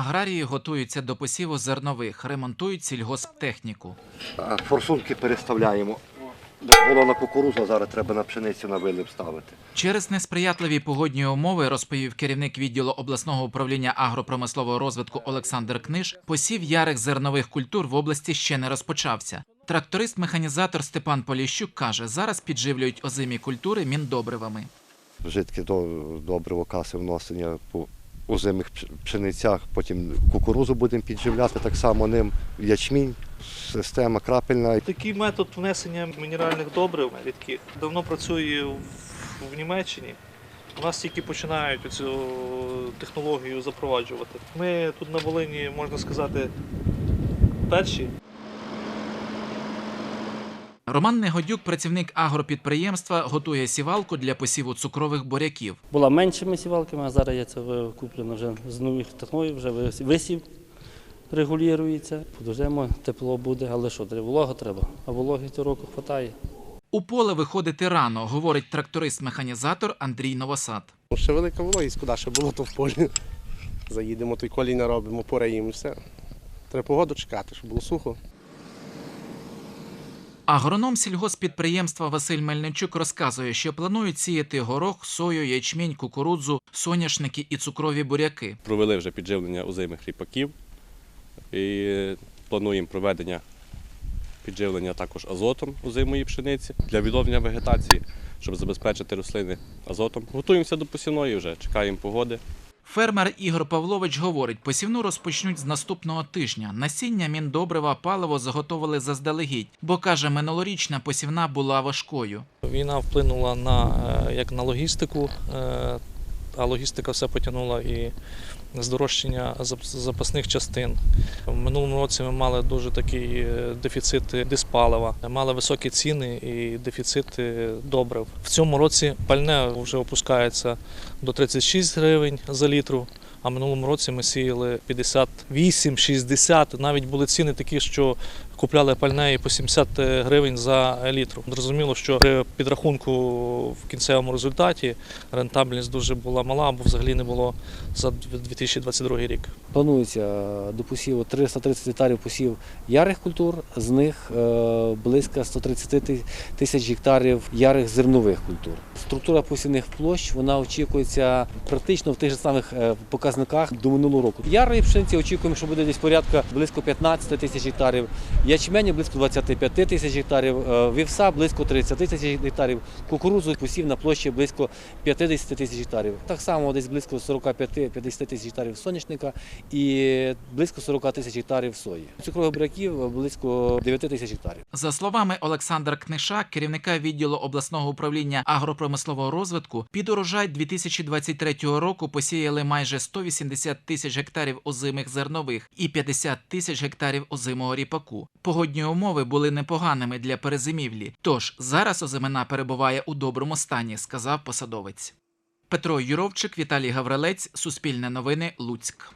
Аграрії готуються до посіву зернових, ремонтують сільгосптехніку. Форсунки переставляємо. Було на кукурузу, зараз треба на пшеницю на вилив ставити. Через несприятливі погодні умови, розповів керівник відділу обласного управління агропромислового розвитку Олександр Книж, посів ярих зернових культур в області ще не розпочався. Тракторист-механізатор Степан Поліщук каже, зараз підживлюють озимі культури міндобривами. Жидке до- добриво каси вносення по озимих пш- пшеницях, потім кукурузу будемо підживляти так само ним, ячмінь, система крапельна. Такий метод внесення мінеральних добрив рідких давно працює в Німеччині. У нас тільки починають цю технологію запроваджувати. Ми тут на Волині, можна сказати, перші. Роман Негодюк, працівник агропідприємства, готує сівалку для посіву цукрових буряків. Була меншими сівалками, а зараз є це куплено вже з нових технологій, вже висів регулюється. Подождемо, тепло буде, але що, треба, волога треба, а вологи цього року вистачає. У поле виходити рано, говорить тракторист-механізатор Андрій Новосад. Ще велика вологість, куди ще було то в полі. Заїдемо, той колій наробимо, пораїмо, все. Треба погоду чекати, щоб було сухо. Агроном сільгоспідприємства Василь Мельничук розказує, що планують сіяти горох, сою, ячмінь, кукурудзу, соняшники і цукрові буряки. Провели вже підживлення озимих ріпаків і плануємо проведення підживлення також азотом озимої пшениці для відновлення вегетації, щоб забезпечити рослини азотом. Готуємося до посівної вже, чекаємо погоди. Фермер Ігор Павлович говорить, посівну розпочнуть з наступного тижня. Насіння міндобрива паливо заготовили заздалегідь, бо каже, минулорічна посівна була важкою. Війна вплинула на, е, як на логістику, е, а логістика все потягнула і здорожчання запасних частин. В минулому році ми мали дуже такий дефіцити дефіцит диспалива, мали високі ціни і дефіцит е, добрив. В цьому році пальне вже опускається до 36 гривень за літру. А минулому році ми сіяли 58, 60. Навіть були ціни такі, що купляли пальне і по 70 гривень за літру. Зрозуміло, що при підрахунку в кінцевому результаті рентабельність дуже була мала, або взагалі не було за 2022 рік. Планується до посіву 330 гектарів посів ярих культур, з них е, близько 130 ти- тисяч гектарів ярих зернових культур. Структура посівних площ вона очікується практично в тих же самих е, показниках до минулого року. Ярої пшениці очікуємо, що буде десь порядка близько 15 тисяч гектарів, ячмені близько 25 тисяч гектарів, е, вівса близько 30 тисяч гектарів, кукурудзу посів на площі близько 50 тисяч гектарів. Так само десь близько 45-50 тисяч гектарів соняшника і близько 40 тисяч гектарів сої. Цукрових буряків близько 9 тисяч гектарів. За словами Олександра Книша, керівника відділу обласного управління агропромислового розвитку, під урожай 2023 року посіяли майже 180 тисяч гектарів озимих зернових і 50 тисяч гектарів озимого ріпаку. Погодні умови були непоганими для перезимівлі, тож зараз озимина перебуває у доброму стані, сказав посадовець. Петро Юровчик, Віталій Гаврилець, Суспільне новини, Луцьк.